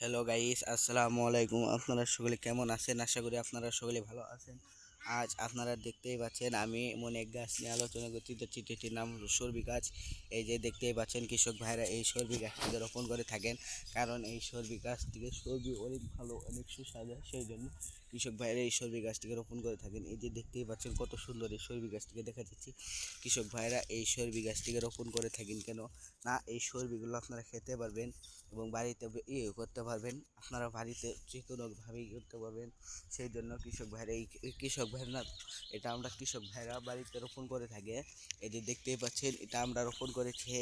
Hello guys আসসালামু আলাইকুম আপনারা সকলে কেমন আছেন? আশা করি আপনারা সকলে ভালো আছেন। আজ আপনারা দেখতেই পাচ্ছেন, আমি এমন এক গাছ নিয়ে আলোচনা করছি। তো চিঠিটির নাম সর্বি গাছ। এই যে দেখতেই পাচ্ছেন কৃষক ভাইরা এই সর্বি গাছটিকে রোপণ করে থাকেন। কারণ এই সর্বি গাছ থেকে সর্বি অনেক ভালো, অনেক সুস্বাদু, সেই জন্য কৃষক ভাইরা এই সর্বি গাছটিকে রোপণ করে থাকেন। এই যে দেখতেই পাচ্ছেন কত সুন্দর এই সর্বি গাছটিকে দেখা যাচ্ছে। কৃষক ভাইরা এই সর্বি গাছটিকে রোপণ করে থাকেন কেন? না, এই সর্বিগুলো আপনারা খেতে পারবেন এবং বাড়িতে ইয়ে করতে পারবেন। আপনারা বাড়িতে যে কোনোভাবেই করতে পারবেন। সেই জন্য কৃষক ভাইরা এই কৃষক ভাইরা, এটা আমরা কৃষক ভাইরা বাড়িতে রোপণ করে থাকে। এই যে দেখতে পাচ্ছেন, এটা আমরা রোপণ করেছে।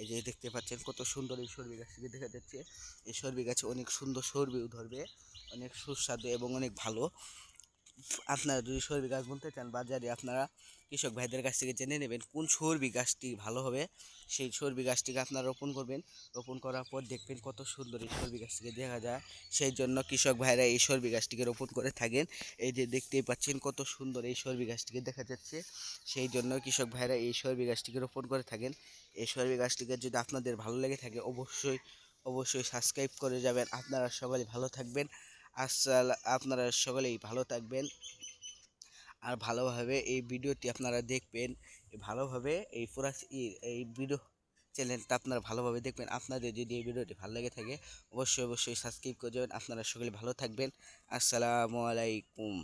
এই যে দেখতে পাচ্ছেন, কত সুন্দর এই সর্বি গাছটিকে দেখা যাচ্ছে। এই সর্বি গাছে অনেক সুন্দর সর্বিও ধরবে, অনেক সুস্বাদু এবং অনেক ভালো। আপনারা যদি সর্বি গাছ বলতে চান বাজারে আপনারা কৃষক ভাইদের কাছ থেকে জেনে নেবেন কোন সর্বি গাছটি ভালো হবে, সেই সর্বি গাছটিকে আপনারা রোপণ করবেন। রোপণ করার পর দেখবেন কত সুন্দর এই সর্বি গাছটিকে দেখা যায়। সেই জন্য কৃষক ভাইরা এই সর্বি গাছটিকে রোপণ করে থাকেন। এই যে দেখতেই পাচ্ছেন কত সুন্দর এই সর্বি গাছটিকে দেখা যাচ্ছে। সেই জন্য কৃষক ভাইরা এই সর্বি গাছটিকে রোপণ করে থাকেন। এই সর্বি গাছটিকে যদি আপনাদের ভালো লেগে থাকে, অবশ্যই অবশ্যই সাবস্ক্রাইব করে যাবেন। আপনারা সবাই ভালো থাকবেন। আসসাল, আপনারা সকলেই ভালো থাকবেন। আর ভালোভাবে এই ভিডিওটি আপনারা দেখবেন। ভালোভাবে এই পুরা এই ভিডিও চ্যানেলটা আপনারা ভালোভাবে দেখবেন। আপনাদের যদি এই ভিডিওটি ভালো লেগে থাকে, অবশ্যই অবশ্যই সাবস্ক্রাইব করে যাবেন। আপনারা সকলে ভালো থাকবেন। আসসালামু আলাইকুম।